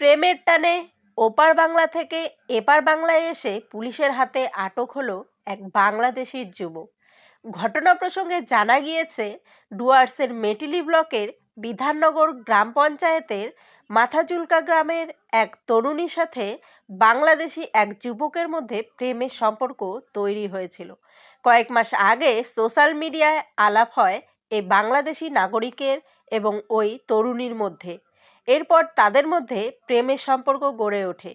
প্রেমের টানে ওপার বাংলা থেকে এপার বাংলায় এসে পুলিশের হাতে আটক হলো এক বাংলাদেশি যুবক। ঘটনা প্রসঙ্গে জানা গিয়েছে, ডুয়ার্সের মেটিলি ব্লকের বিধাননগর গ্রাম পঞ্চায়েতের মাথাজুলকা গ্রামের এক তরুণীর সাথে বাংলাদেশি এক যুবকের মধ্যে প্রেমের সম্পর্ক তৈরি হয়েছিল। কয়েক মাস আগে সোশ্যাল মিডিয়ায় আলাপ হয় এই বাংলাদেশি নাগরিকের এবং ওই তরুণীর মধ্যে। এরপর তাদের মধ্যে প্রেমের সম্পর্ক গড়ে ওঠে।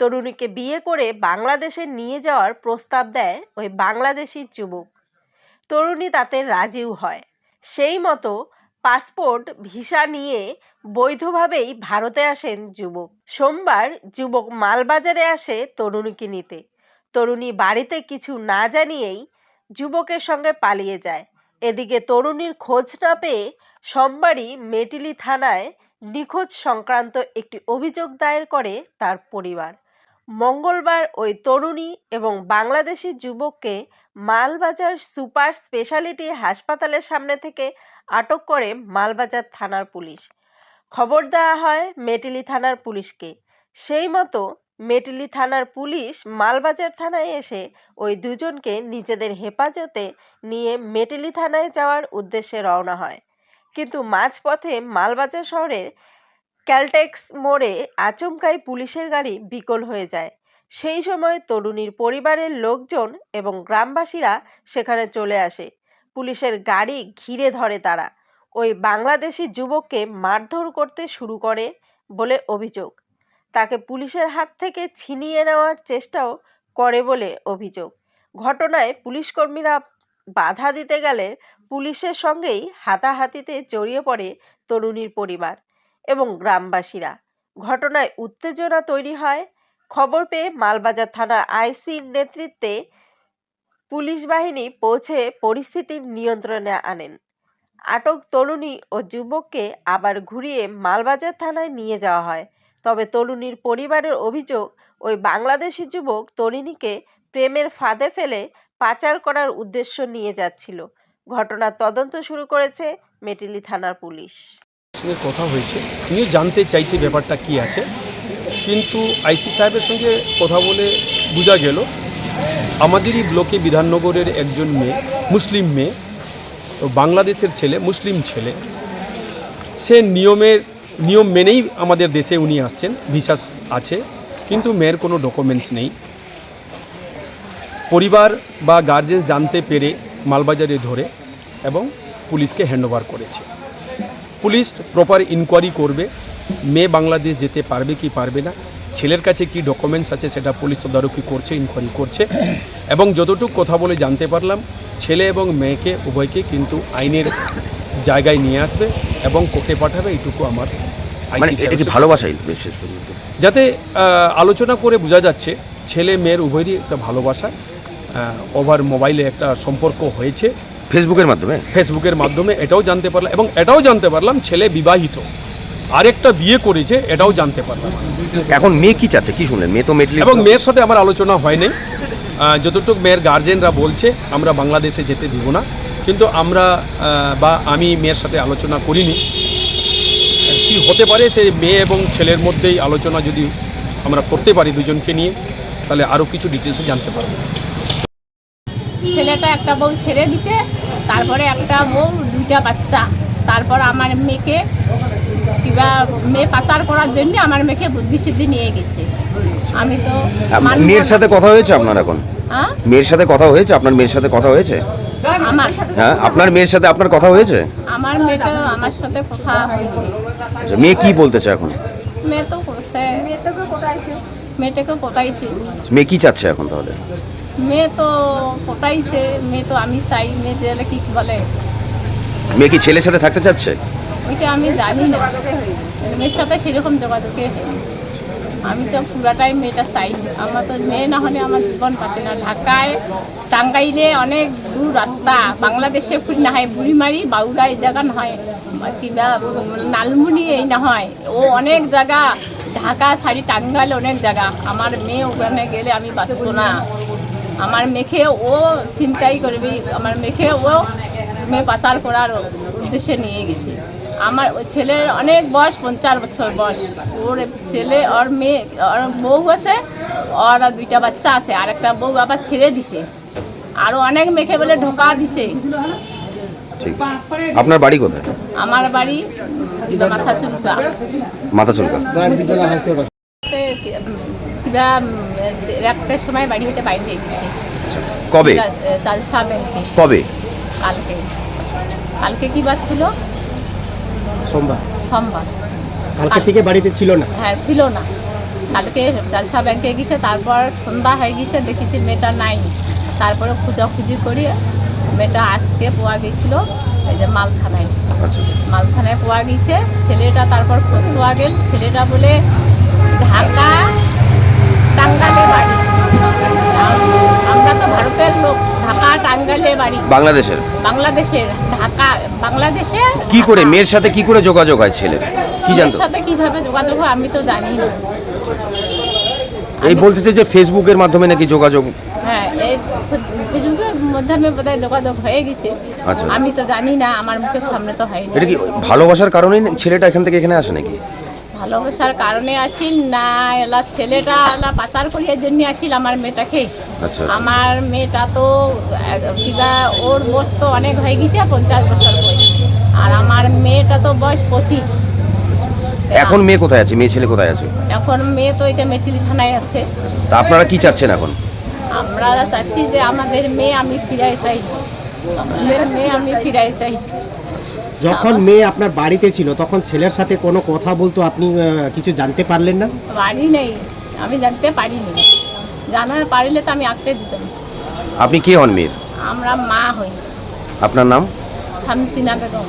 তরুণীকে বিয়ে করে বাংলাদেশে নিয়ে যাওয়ার প্রস্তাব দেয় ওই বাংলাদেশি যুবক। তরুণী তাতে রাজিও হয়। সেই মতো পাসপোর্ট, ভিসা নিয়ে বৈধভাবেই ভারতে আসেন যুবক। সোমবার যুবক মালবাজারে আসে তরুণীকে নিতে। তরুণী বাড়িতে কিছু না জানিয়েই যুবকের সঙ্গে পালিয়ে যায়। এদিকে তরুণীর খোঁজ না পেয়ে সোমবারই মেটিলি থানায় নিখোঁজ সংক্রান্ত একটি অভিযোগ দায়ের করে তার পরিবার। মঙ্গলবার ওই তরুণী এবং বাংলাদেশি যুবককে মালবাজার সুপার স্পেশালিটি হাসপাতালের সামনে থেকে আটক করে মালবাজার থানার পুলিশ। খবর দেওয়া হয় মেটিলি থানার পুলিশকে। সেই মতো মেটিলি থানার পুলিশ মালবাজার থানায় এসে ওই দুজনকে নিজেদের হেফাজতে নিয়ে মেটিলি থানায় যাওয়ার উদ্দেশ্যে রওনা হয়। কিন্তু মাঝপথে মালবাজার শহরের ক্যালটেক্স মোড়ে আচমকাই পুলিশের গাড়ি বিকল হয়ে যায়। সেই সময় তরুণীর পরিবারের লোকজন এবং গ্রামবাসীরা সেখানে চলে আসে। পুলিশের গাড়ি ঘিরে ধরে তারা। ওই বাংলাদেশি যুবককে মারধর করতে শুরু করে বলে অভিযোগ। তাকে পুলিশের হাত থেকে ছিনিয়ে নেওয়ার চেষ্টাও করে বলে অভিযোগ। ঘটনায় পুলিশকর্মীরা বাধা দিতে গেলে পুলিশের সঙ্গেই হাতাহাতিতে জড়িয়ে পড়ে তরুণীর পরিবার এবং গ্রামবাসীরা। ঘটনায় উত্তেজনা তৈরি হয়। খবর পেয়ে মালবাজার থানার আইসির নেতৃত্বে পুলিশ বাহিনী পৌঁছে পরিস্থিতির নিয়ন্ত্রণে আনেন। আটক তরুণী ও যুবককে আবার ঘুরিয়ে মালবাজার থানায় নিয়ে যাওয়া হয়। তবে তরুণীর পরিবারের অভিযোগ, ওই বাংলাদেশি যুবক তরুণীকে প্রেমের ফাঁদে ফেলে পাচার করার উদ্দেশ্য নিয়ে যাচ্ছিল। ঘটনার তদন্ত শুরু করেছে মেটিলি থানার পুলিশ। সঙ্গে কথা হয়েছে। উনিও জানতে চাইছে ব্যাপারটা কি আছে। কিন্তু আইসি সাহেবের সঙ্গে কথা বলে বোঝা গেল, আমাদেরই ব্লকে বিধাননগরের একজন মেয়ে, মুসলিম মেয়ে, বাংলাদেশের ছেলে, মুসলিম ছেলে। সে নিয়মের, নিয়ম মেনেই আমাদের দেশে উনি আসছেন, ভিসা আছে, কিন্তু মেয়ের কোনো ডকুমেন্টস নেই। পরিবার বা গার্জেন জানতে পেরে মালবাজারে ধরে এবং পুলিশকে হ্যান্ডওভার করেছে। পুলিশ প্রপার ইনকোয়ারি করবে মেয়ে বাংলাদেশ যেতে পারবে কি পারবে না ছেলের কাছে কি ডকুমেন্টস আছে সেটা পুলিশ তদারকি করছে ইনকোয়ারি করছে এবং যতটুকু কথা বলে জানতে পারলাম ছেলে এবং মেয়েকে উভয়কে কিন্তু আইনের জায়গায় নিয়ে আসবে এবং কোর্টে পাঠাবে এইটুকু আমার মানে ভালোবাসাই যাতে আলোচনা করে বোঝা যাচ্ছে ছেলে মেয়ের উভয়েরই একটা ভালোবাসা। ওভার মোবাইলে একটা সম্পর্ক হয়েছে। ফেসবুকের মাধ্যমে? ফেসবুকের মাধ্যমে এটাও জানতে পারলাম এবং এটাও জানতে পারলাম ছেলে বিবাহিত। আরেকটা বিয়ে করেছে এটাও জানতে পারলাম। এখন মেয়ে কি চাচ্ছে? কি শুনলেন? মেয়ে তো মেটলি এবং মেয়ের সাথে আমার আলোচনা হয়নি যতটুকু মেয়ের গার্জেনরা বলছে আমরা বাংলাদেশে যেতে দিব না। কিন্তু আমরা বা আমি মেয়ের সাথে আলোচনা করিনি। কি হতে পারে সে মেয়ে এবং ছেলের মধ্যেই আলোচনা যদি আমরা করতে পারি দুজনকে নিয়ে তাহলে আরও কিছু ডিটেলসে জানতে পারব। ছেলেটা একটা বউ ছেড়ে দিছে তারপরে একটা বউ দুইটা বাচ্চা। তারপর আমার মেয়েকে কিবা মেয়ে পাচার করার জন্য আমার মেয়েকে বুদ্ধি সিদ্ধি নিয়ে গেছে। আমি তো মানবো মেয়ের সাথে কথা হয়েছে আপনার এখন? হ্যাঁ? মেয়ের সাথে কথা হয়েছে? আপনার মেয়ের সাথে কথা হয়েছে? আমার। হ্যাঁ আপনার মেয়ের সাথে আপনার কথা হয়েছে? আমার মেয়েটা আমার সাথে কথা হয়েছে। আচ্ছা, মেয়ে কি বলতেছে এখন? মেয়ে তো করছে মেয়েটাকে পটাইছে মেয়ে কি চাচ্ছে এখন তাহলে? মেয়ে তো পটাইছে মেয়ে তো আমি চাই মেয়ে দিলে কি বলে? মেয়ে কি ছেলের সাথে থাকতে চাচ্ছে? ওইটা আমি জানি না। মেয়ের সাথে সেরকম যোগাযোগে আমি তো পুরাটাই মেয়েটা চাই। আমার তো মেয়ে না হলে আমার জীবন পাচ্ছে না। ঢাকায় টাঙ্গাইলে অনেক দূর রাস্তা। বাংলাদেশে ফুরি না হয় বুড়িমারি বাউরা এই জায়গা নহয় বা কিবা নালমুনি এই না হয়। ও অনেক জায়গা ঢাকা শাড়ি টাঙ্গাইল অনেক জায়গা। আমার মেয়ে ওখানে গেলে আমি বাঁচবো না। আমার মেখে ও চিন্তাই করবি আমার মেখে ও মেয়ে পাচার করার উদ্দেশ্যে নিয়ে গেছে। আমার ওই ছেলের অনেক বয়স পঞ্চাশ বছর বয়স। ওর ছেলে ওর মেয়ে ওর বউ আছে ওর দুইটা বাচ্চা আছে আর একটা বউ আবার ছেড়ে দিছে। আরও অনেক মেয়েকে বলে ঢোকা দিছে। আপনার বাড়ি কোথায়? আমার বাড়ি মাথা চুলকা মাথা চুলকা একটার সময় বাড়ি হতে বাইরে হয়ে গেছে। কবে? চালসা ব্যাংকে। কবে? কালকে। কালকে কি বার ছিল? সোমবার। সোমবার। কালকে থেকে বাড়িতে ছিল না? হ্যাঁ ছিল না। কালকে জালসা ব্যাংকে গেছে তারপর সন্ধ্যা হয়ে গেছে দেখেছি মেয়েটা নাই। তারপরে খুঁজাখুঁজি করি মেয়েটা আজকে পাওয়া গেছিল এই যে মালখানায় আচ্ছা। মালখানায় পাওয়া গেছে ছেলেটা তারপর খোঁজ পাওয়া গেল ছেলেটা বলে ঢাকা টাঙ্গালে বাড়ি। আমরা তো ভারতের লোক ঢাকা টাঙ্গালে বাড়ি। বাংলাদেশের? বাংলাদেশের ঢাকা বাংলাদেশের কি করে মেয়ের সাথে কি করে যোগাযোগ হয় ছেলের? কি জানতো? সাথে কীভাবে যোগাযোগ হয় আমি তো জানি না। এই বলতেছে যে ফেসবুকের মাধ্যমে নাকি যোগাযোগ হ্যাঁ এই ফেসবুকের মাধ্যমে বোধহয় যোগাযোগ হয়ে গেছে। আচ্ছা। আমি তো জানি না আমার মুখের সামনে তো হয়নি। এটা কি ভালোবাসার কারণেই ছেলেটা এখান থেকে এখানে আসে নাকি? ভালোবাসার কারণে আসিল না এলা ছেলেটা এলা পাচার করিয়ার জন্য আসিল আমার মেয়েটাকে। আচ্ছা আমার মেয়েটা তো কিবা ওর বয়স তো অনেক হয়ে গেছে পঞ্চাশ বছর বয়স। আর আমার মেয়েটা তো বয়স পঁচিশ। এখন মেয়ে কোথায় আছে? মেয়ে ছেলে কোথায় আছে? এখন মেয়ে তো এটা মেটিলি থানায় আছে। তা আপনারা কি চাচ্ছেন এখন? আমরা চাচ্ছি যে আমাদের মেয়ে আমি ফিরাই চাই। আমাদের মেয়ে আমি ফিরাই চাই। যখন মেয়ে আপনার বাড়িতে ছিল তখন ছেলের সাথে কোনো কথা বলতো আপনি কিছু জানতে পারলেন না? পারি নেই আমি জানতে পারিনি। জানার পারিলে তো আমি আঁকতে দিতাম। আপনি কে হন মেয়ের? আমরা মা হই। আপনার নাম? শামসিনা বেগম।